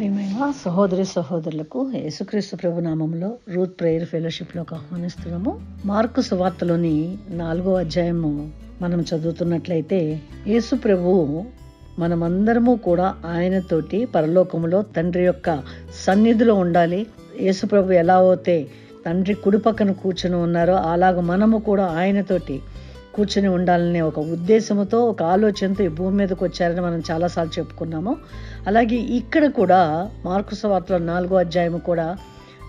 ప్రియమైన సహోదరి సహోదరులకు యేసుక్రీస్తు ప్రభు నామంలో రూత్ ప్రేయర్ ఫెలోషిప్లోకి ఆహ్వానిస్తున్నాము. మార్కు సువార్తలోని నాలుగో అధ్యాయము మనం చదువుతున్నట్లయితే యేసు ప్రభు మనమందరము కూడా ఆయనతోటి పరలోకములో తండ్రి యొక్క సన్నిధిలో ఉండాలి. యేసు ప్రభు ఎలా అవుతే తండ్రి కుడి పక్కన కూర్చొని ఉన్నారో అలాగ మనము కూడా ఆయనతోటి కూర్చొని ఉండాలనే ఒక ఉద్దేశంతో ఒక ఆలోచనతో ఈ భూమి మీదకి వచ్చారని మనం చాలాసార్లు చెప్పుకున్నాము. అలాగే ఇక్కడ కూడా మార్కు వార్తలో నాలుగో అధ్యాయం కూడా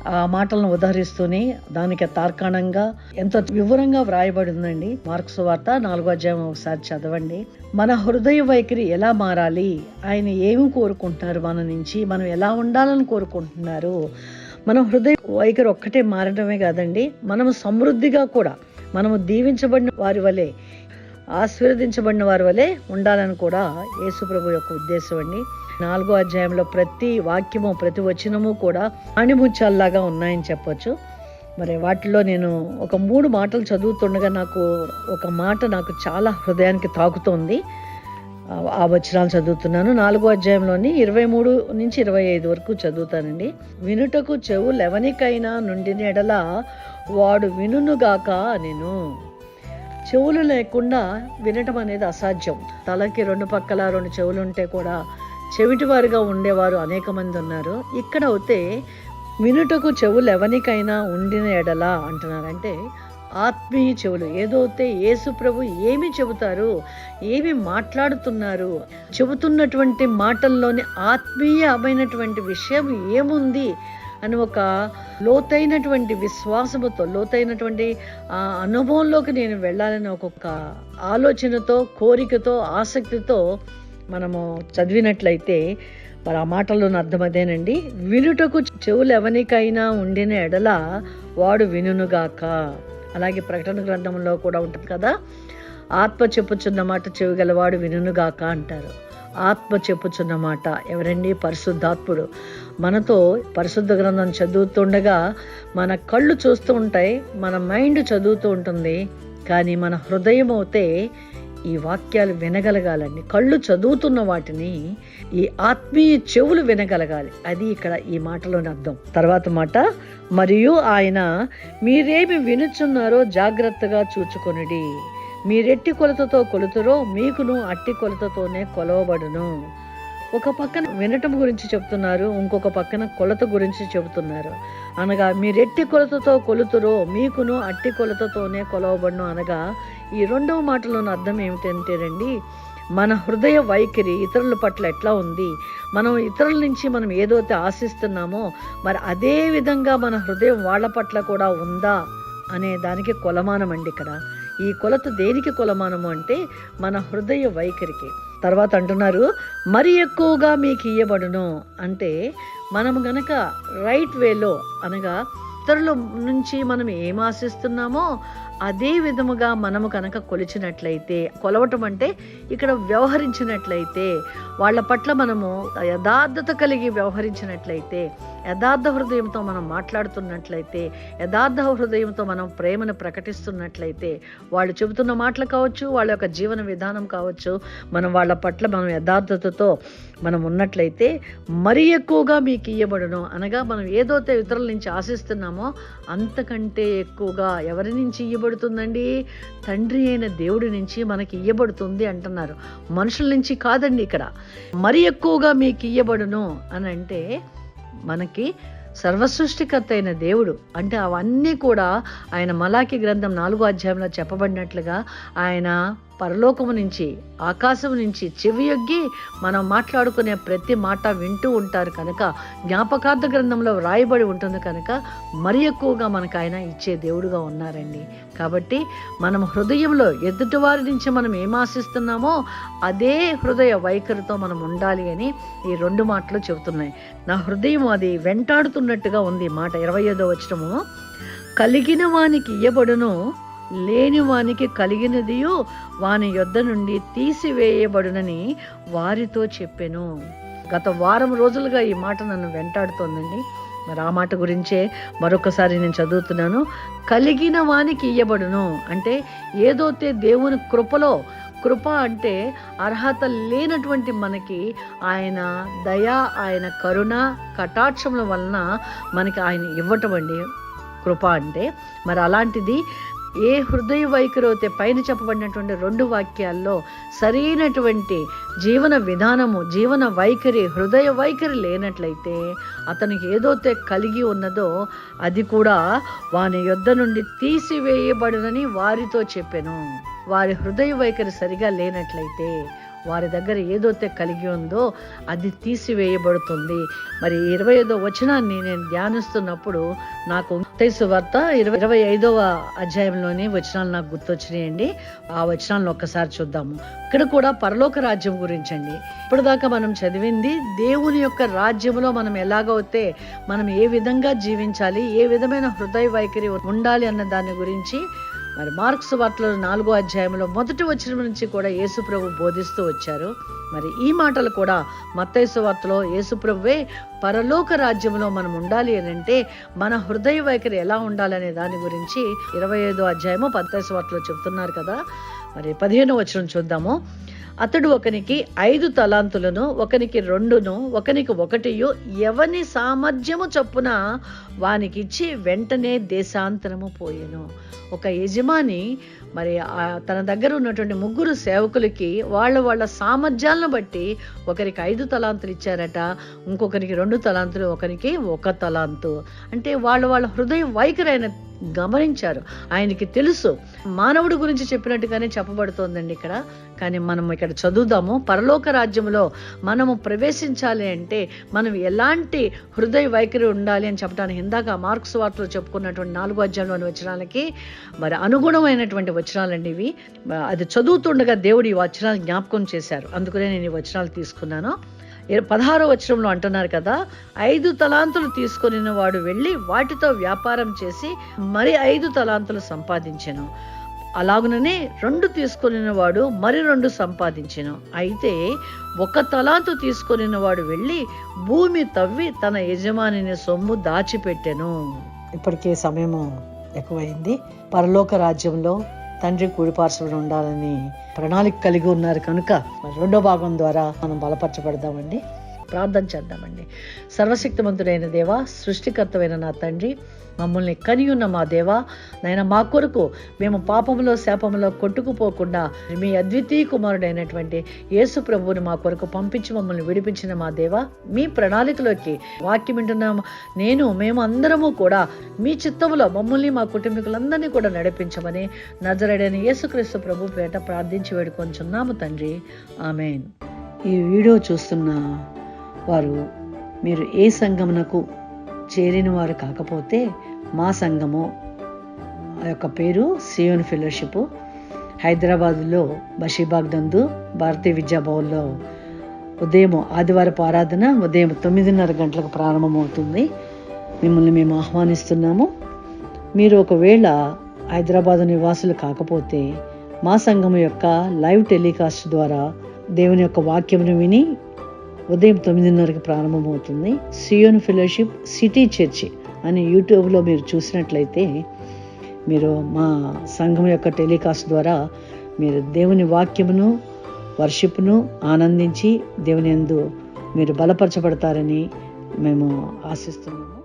ఆ మాటలను ఉదహరిస్తూనే దానికి తార్కాణంగా ఎంతో వివరంగా వ్రాయబడి ఉందండి. మార్క్స్ వార్త నాలుగో అధ్యాయం ఒకసారి చదవండి. మన హృదయ వైఖరి ఎలా మారాలి? ఆయన ఏమి కోరుకుంటున్నారు? మన నుంచి మనం ఎలా ఉండాలని కోరుకుంటున్నారు? మన హృదయ వైఖరి ఒక్కటే మారడమే కాదండి మనం సమృద్ధిగా కూడా మనము దీవించబడిన వారి వలె ఆశీర్వదించబడిన వారి వలె ఉండాలని కూడా యేసుప్రభు యొక్క ఉద్దేశం అండి. నాలుగో అధ్యాయంలో ప్రతి వాక్యము ప్రతి వచనము కూడా అణిముచ్చాల్లాగా ఉన్నాయని చెప్పొచ్చు. మరి వాటిలో నేను ఒక మూడు మాటలు చదువుతుండగా నాకు ఒక మాట నాకు చాలా హృదయానికి తాకుతోంది. ఆ వచనాలు చదువుతున్నాను. నాలుగో అధ్యాయంలోని ఇరవై మూడు నుంచి ఇరవై ఐదు వరకు చదువుతానండి. వినుటకు చెవు లెవనికైనా నుండి ఎడల వాడు వినుగాక నేను చెవులు లేకుండా వినటం అనేది అసాధ్యం. తలకి రెండు పక్కల రెండు చెవులు ఉంటే కూడా చెవిటివారుగా ఉండేవారు అనేక మంది ఉన్నారు. ఇక్కడ అయితే వినుటకు చెవులు ఎవరికైనా ఉండిన ఎడలా అంటున్నారంటే ఆత్మీయ చెవులు. ఏదైతే యేసు ప్రభు ఏమి చెబుతారు? ఏమి మాట్లాడుతున్నారు? చెబుతున్నటువంటి మాటల్లోని ఆత్మీయమైనటువంటి విషయం ఏముంది? అని ఒక లోతైనటువంటి విశ్వాసముతో లోతైనటువంటి ఆ అనుభవంలోకి నేను వెళ్ళాలని ఒక్కొక్క ఆలోచనతో కోరికతో ఆసక్తితో మనము చదివినట్లయితే మరి ఆ మాటల్లోని అర్థం అదేనండి. వినుటకు చెవులు ఎవరికైనా ఉండిన ఎడల వాడు వినుగాక అలాగే ప్రకటన గ్రంథంలో కూడా ఉంటుంది కదా ఆత్మ చెప్పుచున్న మాట చెవిగలవాడు వినుగాక అంటారు. ఆత్మ చెప్పుచున్న మాట. ఎవరండి? పరిశుద్ధాత్ముడు. మనతో పరిశుద్ధ గ్రంథం చదువుతుండగా మన కళ్ళు చూస్తూ ఉంటాయి మన మైండ్ చదువుతూ ఉంటుంది. కానీ మన హృదయం అయితే ఈ వాక్యాలు వినగలగాలండి. కళ్ళు చదువుతున్న వాటిని ఈ ఆత్మీయ చెవులు వినగలగాలి. అది ఇక్కడ ఈ మాటలోని అర్థం. తర్వాత మాట మరియు ఆయన మీరేమి వినుచున్నారో జాగ్రత్తగా చూచుకొనిడి. మీరెట్టి కొలతతో కొలుతురో మీకును అట్టి కొలతతోనే కొలవబడును. ఒక పక్కన వినటం గురించి చెప్తున్నారు ఇంకొక పక్కన కొలత గురించి చెబుతున్నారు. అనగా మీరెట్టి కొలతతో కొలుతురో మీకును అట్టి కొలతతోనే కొలవబడును అనగా ఈ రెండవ మాటలోని అర్థం ఏమిటంటేనండి మన హృదయ వైఖరి ఇతరుల పట్ల ఎట్లా ఉంది? మనం ఇతరుల నుంచి మనం ఏదైతే ఆశిస్తున్నామో మరి అదే విధంగా మన హృదయం వాళ్ళ పట్ల కూడా ఉందా? అనే దానికి కొలమానం అండి ఇక్కడ. ఈ కొలత దేనికి కొలమానము అంటే మన హృదయ వైఖరికి. తర్వాత అంటున్నారు మరి ఎక్కువగా మీకు ఇయ్యబడును అంటే మనం గనక రైట్ వేలో అనగా ఇతరుల నుంచి మనం ఏం ఆశిస్తున్నామో అదే విధముగా మనము కనుక కొలిచినట్లయితే కొలవటం అంటే ఇక్కడ వ్యవహరించినట్లయితే వాళ్ళ పట్ల మనము యథార్థత కలిగి వ్యవహరించినట్లయితే యథార్థ హృదయంతో మనం మాట్లాడుతున్నట్లయితే యథార్థ హృదయంతో మనం ప్రేమను ప్రకటిస్తున్నట్లయితే వాళ్ళు చెబుతున్న మాటలు కావచ్చు వాళ్ళ యొక్క జీవన విధానం కావచ్చు మనం వాళ్ళ పట్ల మనం యథార్థతతో మనం ఉన్నట్లయితే మరీ ఎక్కువగా మీకు ఇయ్యబడను. అనగా మనం ఏదైతే ఇతరుల నుంచి ఆశిస్తున్నామో అంతకంటే ఎక్కువగా ఎవరి నుంచి ఇవ్వబడుతుందండి. తండ్రి అయిన దేవుడి నుంచి మనకి ఇవ్వబడుతుంది అంటున్నారు. మనుషుల నుంచి కాదండి ఇక్కడ. మరి ఎక్కువగా మీకు ఇవ్వబడును అని అంటే మనకి సర్వసృష్టికర్త అయిన దేవుడు అంటే అవన్నీ కూడా ఆయన మలాకి గ్రంథం నాలుగో అధ్యాయంలో చెప్పబడినట్లుగా ఆయన పరలోకము నుంచి ఆకాశం నుంచి చెవియొగ్గి మనం మాట్లాడుకునే ప్రతి మాట వింటూ ఉంటారు కనుక జ్ఞాపకార్థ గ్రంథంలో వ్రాయబడి ఉంటుంది కనుక మరి ఎక్కువగా మనకు ఆయన ఇచ్చే దేవుడుగా ఉన్నారండి. కాబట్టి మనం హృదయంలో ఎదుటివారి నుంచి మనం ఏం ఆశిస్తున్నామో అదే హృదయ వైఖరితో మనం ఉండాలి అని ఈ రెండు మాటలు చెబుతున్నాయి. నా హృదయం అది వెంటాడుతున్నట్టుగా ఉంది మాట ఇరవై ఐదో వచ్చటము కలిగిన వానికి ఇయ్యబడును లేని వానికి కలిగినదియో వాని యొద్ద నుండి తీసివేయబడునని వారితో చెప్పాను. గత వారం రోజులుగా ఈ మాట నన్ను వెంటాడుతోందండి. మరి ఆ మాట గురించే మరొకసారి నేను చదువుతున్నాను. కలిగిన వానికి ఇయ్యబడును. అంటే ఏదైతే దేవుని కృపలో కృప అంటే అర్హత లేనటువంటి మనకి ఆయన దయ ఆయన కరుణ కటాక్షముల వలన మనకి ఆయన ఇవ్వటం అండి కృప అంటే మరి అలాంటిది ఏ హృదయ వైఖరి అయితే పైన చెప్పబడినటువంటి రెండు వాక్యాల్లో సరైనటువంటి జీవన విధానము జీవన వైఖరి హృదయ వైఖరి లేనట్లయితే అతనికి ఏదైతే కలిగి ఉన్నదో అది కూడా వాని యొద్ద నుండి తీసివేయబడునని వారితో చెప్పాను. వారి హృదయ వైఖరి సరిగా లేనట్లయితే వారి దగ్గర ఏదైతే కలిగి ఉందో అది తీసివేయబడుతుంది. మరి ఇరవై ఐదో వచనాన్ని నేను ధ్యానిస్తున్నప్పుడు నాకు తైసు వార్త ఇరవై ఇరవై ఐదవ అధ్యాయంలోని వచనాలు నాకు గుర్తొచ్చినాయండి. ఆ వచనాలను ఒక్కసారి చూద్దాము. ఇక్కడ కూడా పరలోక రాజ్యం గురించి అండి ఇప్పటిదాకా మనం చదివింది దేవుని యొక్క రాజ్యంలో మనం ఎలాగైతే మనం ఏ విధంగా జీవించాలి ఏ విధమైన హృదయ వైఖరి ఉండాలి అన్న దాని గురించి మరి మార్క్స్ వార్తలో నాలుగో అధ్యాయంలో మొదటి వచ్చిన నుంచి కూడా యేసుప్రభు బోధిస్తూ వచ్చారు. మరి ఈ మాటలు కూడా మత్తైసు వార్తలో యేసుప్రభువే పరలోక రాజ్యంలో మనం ఉండాలి అని అంటే మన హృదయ వైఖరి ఎలా ఉండాలనే దాని గురించి ఇరవై ఐదో అధ్యాయము పత్తైసు వార్తలో చెప్తున్నారు కదా. మరి పదిహేను వచనం చూద్దాము. అతడు ఒకనికి ఐదు తలాంతులను ఒకనికి రెండును ఒకనికి ఒకటియు ఎవని సామర్థ్యము చొప్పున వానికిచ్చి వెంటనే దేశాంతరము పోయెను. ఒక యజమాని మరి ఆ తన దగ్గర ఉన్నటువంటి ముగ్గురు సేవకులకి వాళ్ళ వాళ్ళ సామర్థ్యాలను బట్టి ఒకరికి ఐదు తలాంతులు ఇచ్చారట ఇంకొకరికి రెండు తలాంతులు ఒకరికి ఒక తలాంతు. అంటే వాళ్ళ వాళ్ళ హృదయ వైఖరి ఆయన గమనించారు. ఆయనకి తెలుసు. మానవుడి గురించి చెప్పినట్టుగానే చెప్పబడుతోందండి ఇక్కడ. కానీ మనం ఇక్కడ చదువుదాము. పరలోక రాజ్యంలో మనము ప్రవేశించాలి అంటే మనం ఎలాంటి హృదయ వైఖరి ఉండాలి అని చెప్పడానికి ఇందాక మార్క్స్ వార్తలో చెప్పుకున్నటువంటి నాలుగో అధ్యాయంలోని వచనాలకి మరి అనుగుణమైనటువంటి వచనాలండి ఇవి. అది చదువుతుండగా దేవుడు ఈ వచనాలు జ్ఞాపకం చేశారు. అందుకనే నేను ఈ వచనాలు తీసుకున్నాను. పదహారో వచనంలో అంటున్నారు కదా ఐదు తలాంతులు తీసుకొని వాడు వెళ్ళి వాటితో వ్యాపారం చేసి మరి ఐదు తలాంతులు సంపాదించాను. అలాగుననే రెండు తీసుకొనిన వాడు మరి రెండు సంపాదించెను. అయితే ఒక తలాంతు తీసుకొనిన వాడు వెళ్ళి భూమి తవ్వి తన యజమానిని సొమ్ము దాచిపెట్టెను. ఇప్పటికే సమయము ఎక్కువైంది. పరలోక రాజ్యంలో తండ్రి కుడిపార్శ్వన ఉండాలని ప్రణాళిక కలిగి ఉన్నారు కనుక రెండో భాగం ద్వారా మనం బలపరచబడదామండి. ప్రార్థన చేద్దామండి. సర్వశక్తివంతుడైన దేవ సృష్టికర్తమైన నా తండ్రి మమ్మల్ని కనియున్న మా దేవా నాయన మా కొరకు మేము పాపంలో శాపంలో కొట్టుకుపోకుండా మీ అద్వితీయ కుమారుడైనటువంటి యేసు ప్రభువుని మా కొరకు పంపించి మమ్మల్ని విడిపించిన మా దేవా మీ ప్రణాళికలోకి వాక్యం వింటున్నాం. నేను మేము అందరము కూడా మీ చిత్తములో మమ్మల్ని మా కుటుంబీకులందరినీ కూడా నడిపించమని నజరడైన యేసుక్రీస్తు ప్రభు పేట ప్రార్థించి వేడుకొంచున్నాము తండ్రి. ఆమెన్. ఈ వీడియో చూస్తున్న వారు మీరు ఏ సంఘమునకు చేరిన వారు కాకపోతే మా సంఘము ఆ యొక్క పేరు సియోన్ ఫెలోషిప్. హైదరాబాదులో బషీబాగ్ నందు భారతీయ విద్యాభవన్లో ఉదయం ఆదివారపు ఆరాధన ఉదయం తొమ్మిదిన్నర గంటలకు ప్రారంభమవుతుంది మిమ్మల్ని మేము ఆహ్వానిస్తున్నాము. మీరు ఒకవేళ హైదరాబాద్ నివాసులు కాకపోతే మా సంఘం యొక్క లైవ్ టెలికాస్ట్ ద్వారా దేవుని యొక్క వాక్యమును విని ఉదయం తొమ్మిదిన్నరకి ప్రారంభమవుతుంది. సియోన్ ఫెలోషిప్ సిటీ చర్చి అని యూట్యూబ్లో మీరు చూసినట్లయితే మీరు మా సంఘం యొక్క టెలికాస్ట్ ద్వారా మీరు దేవుని వాక్యమును వర్షిప్ను ఆనందించి దేవుని ఎందు మీరు బలపరచబడతారని మేము ఆశిస్తున్నాము.